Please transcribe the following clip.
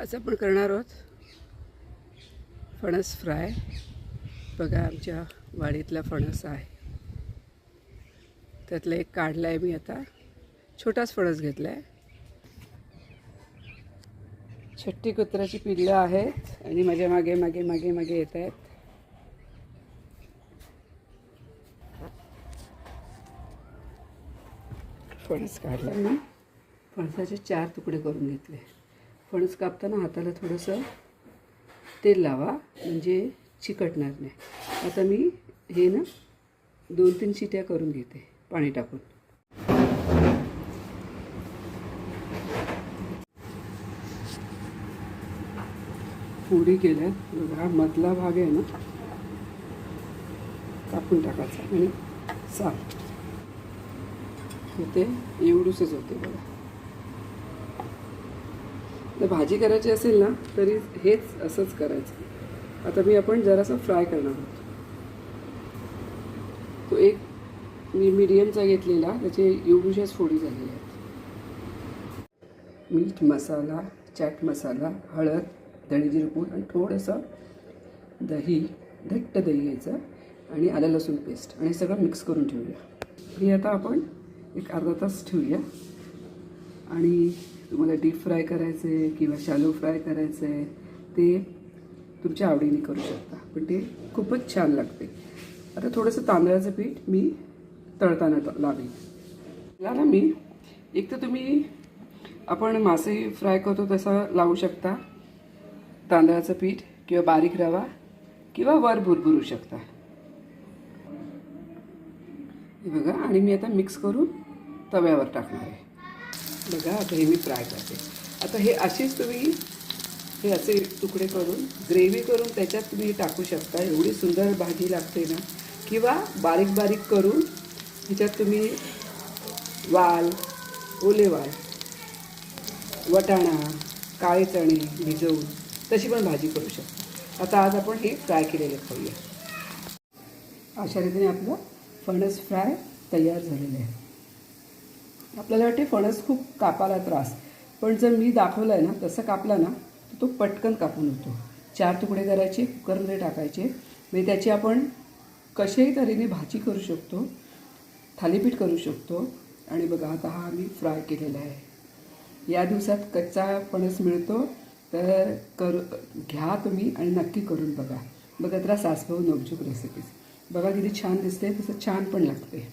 आज आपण करणार आहोत. फणस फ्राय. बघा आमच्या वाडीतला फणस आहे. त्यातला एक काढला आहे मी आता. छोटाच फणस घेतला आहे छट्टी कुत्राची पिल्लं आहेत आणि माझ्या मागे मागे मागे मागे येत आहेत. फणस काढला मी. फणसाचे चार तुकडे करून घेतले. फणस कापताना हाताला थोडंसं तेल लावा म्हणजे चिकटणार नाही. आता मी हे ना दोन तीन शिट्या करून घेते पाणी टाकून. पुरी केल्यात. बघा मधला भाग आहे ना कापून टाकायचा आणि साफ. होते एवढूसच होते बघा. तर भाजी करायची असेल ना तरी हेच असंच करायचं. आता मी आपण जरासं फ्राय करणार आहोत. तो एक मी मिडियमचा घेतलेला त्याचे एवढूशाच फोडी झालेल्या आहेत. मीठ मसाला चाट मसाला हळद धणेजिरे पूड आणि थोडंसं दही घट्ट दही घ्यायचं आणि आलं लसूण पेस्ट. आणि सगळं मिक्स करून ठेवूया. हे आता आपण एक अर्धा तास ठेवूया. आणि तुम्हाला डीप फ्राय करायचं आहे किंवा शॅलो फ्राय करायचं आहे ते तुमच्या आवडीने करू शकता. पण ते खूपच छान लागते. आता थोडंसं तांदळाचं पीठ मी तळताना लावेन. याला ना मी एक तर तुम्ही आपण मासे फ्राय करतो तसा लावू शकता. तांदळाचं पीठ किंवा बारीक रवा किंवा वर भुरभुरू शकता. हे बघा आणि मी आता मिक्स करून तव्यावर टाकणार आहे. बघा आता हे मी फ्राय करते. आता हे असेच तुम्ही हे असे तुकडे करून ग्रेव्ही करून त्याच्यात तुम्ही टाकू शकता. एवढी सुंदर भाजी लागते ना. किंवा बारीक बारीक करून ह्याच्यात तुम्ही वाल ओले वाल वटाणा काळे चणे भिजवून तशी पण भाजी करू शकता. आता आज आपण हे फ्राय केलेले खाऊया. अशा रीतीने आपलं फणस फ्राय तयार झालेलं आहे. आपल्याला वाटते फणस खूप कापायला त्रास. पण जर मी दाखवलं आहे ना तसं कापला ना तर तो पटकन कापून होतो चार तुकडे करायचे कुकरमध्ये टाकायचे. म्हणजे त्याची आपण कशाही तऱ्हेने भाजी करू शकतो थालीपीठ करू शकतो. आणि बघा आता हा आम्ही फ्राय केलेला आहे. या दिवसात कच्चा फणस मिळतो तर करू घ्या तुम्ही आणि नक्की करून बघा. बघत राहा सासभाऊ नवजूक रेसिपीज बघा किती छान दिसते तसं छान पण लागते